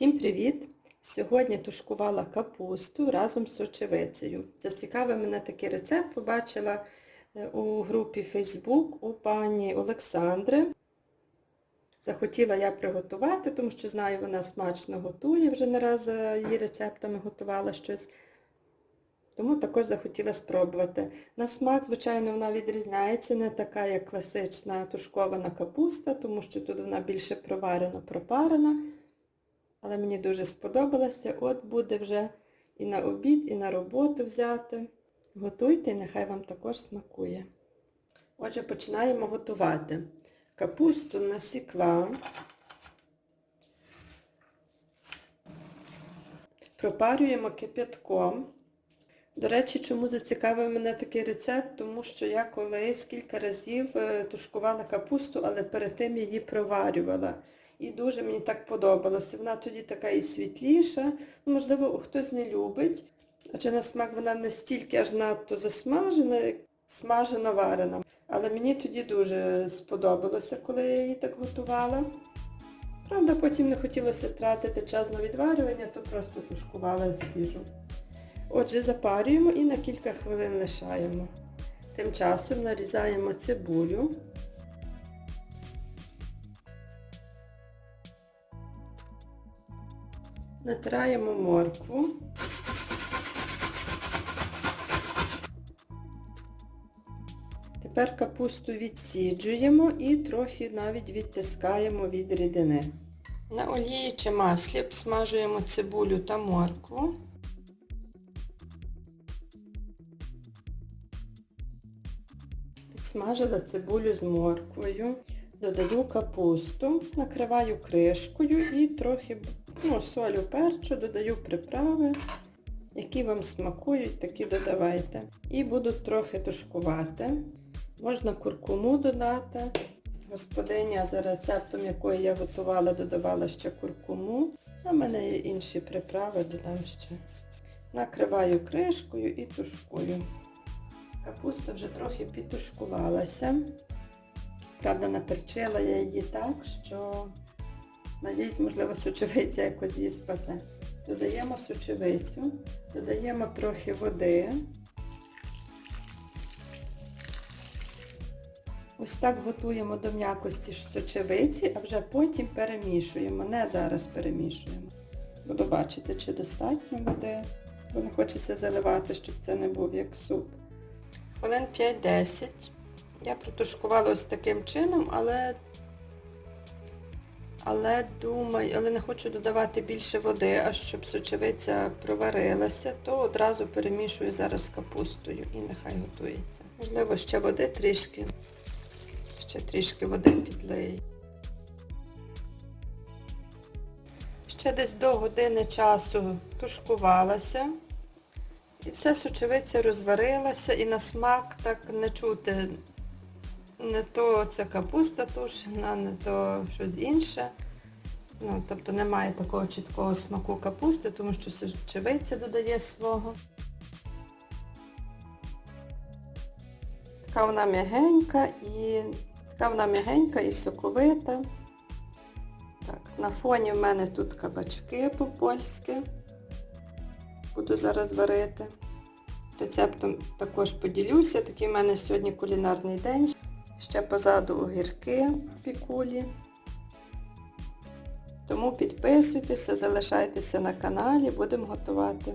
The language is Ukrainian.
Всім привіт! Сьогодні тушкувала капусту разом з сочевицею. Зацікавив мене такий рецепт, побачила е, у групі Facebook у пані Олександри. Захотіла я приготувати, тому що знаю, вона смачно готує, вже не раз її рецептами готувала щось. Тому також захотіла спробувати. На смак, звичайно, вона відрізняється, не така, як класична тушкована капуста, тому що тут вона більше проварена, пропарена. Але мені дуже сподобалося. От буде вже і на обід, і на роботу взяти. Готуйте, нехай вам також смакує. Отже, починаємо готувати. Капусту насікла. Пропарюємо кип'ятком. До речі, чому зацікавив мене такий рецепт? Тому що я колись кілька разів е, тушкувала капусту, але перед тим її проварювала. І дуже мені так подобалося. Вона тоді така і світліша. Ну, можливо, хтось не любить, адже на смак вона не стільки аж надто засмажена, як смажена варена. Але мені тоді дуже сподобалося, коли я її так готувала. Правда, потім не хотілося тратити час на відварювання, то просто тушкувала свіжу. Отже, запарюємо і на кілька хвилин лишаємо. Тим часом нарізаємо цибулю. Натираємо моркву. Тепер капусту відсіджуємо і трохи навіть відтискаємо від рідини. На олії чи маслі обсмажуємо цибулю та моркву. Підсмажила цибулю з морквою. Додаю капусту, накриваю кришкою і трохи ну, солю перчу, додаю приправи, які вам смакують, такі додавайте. І буду трохи тушкувати. Можна куркуму додати. Господиня за рецептом, якої я готувала, додавала ще куркуму. А в мене є інші приправи, додам ще. Накриваю кришкою і тушкую. Капуста вже трохи підтушкувалася. Правда, наперчила я її так, що, надіюсь, можливо, сочевиця якось її спасе. Додаємо сочевицю, додаємо трохи води. Ось так готуємо до м'якості сочевиці, а вже потім перемішуємо. Не зараз перемішуємо. Буду бачити, чи достатньо води, бо не хочеться заливати, щоб це не був як суп. Хвилин 5-10. Я протушкувала ось таким чином, але але думаю, але не хочу додавати більше води, аж щоб сочевиця проварилася, то одразу перемішую зараз капустою і нехай готується. Можливо, ще води трішки, ще трішки води підлию. Ще десь до години часу тушкувалася. І все сочевиця розварилася і на смак так не чути. Не то це капуста тушена, не то щось інше. Ну, Тобто немає такого чіткого смаку капусти, тому що сочевиця додає свого. Така вона м'ягенька і така вона м'ягенька і соковита. Так, На фоні в мене тут кабачки по-польськи. Буду зараз варити. Рецептом також поділюся. Такий в мене сьогодні кулінарний день. Ще позаду огірки пікулі. Тому підписуйтеся, залишайтеся на каналі, будемо готувати.